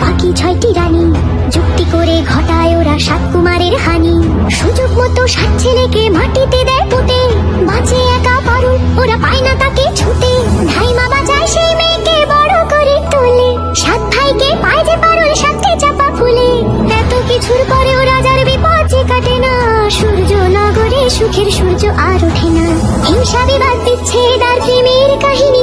বাকি ছয়টি রানী। যুক্তি করে ঘটায় ওরা সাত কুমারের হানি। সুযোগ মতো সাত ছেলেকে মাটিতে দেয় কিছুর পরেও রাজার বিপদ যে কাটে না। সূর্য নগরে সুখের সূর্য আর ওঠে না। হিংসা বিবাদ দিচ্ছে আর প্রেমের কাহিনী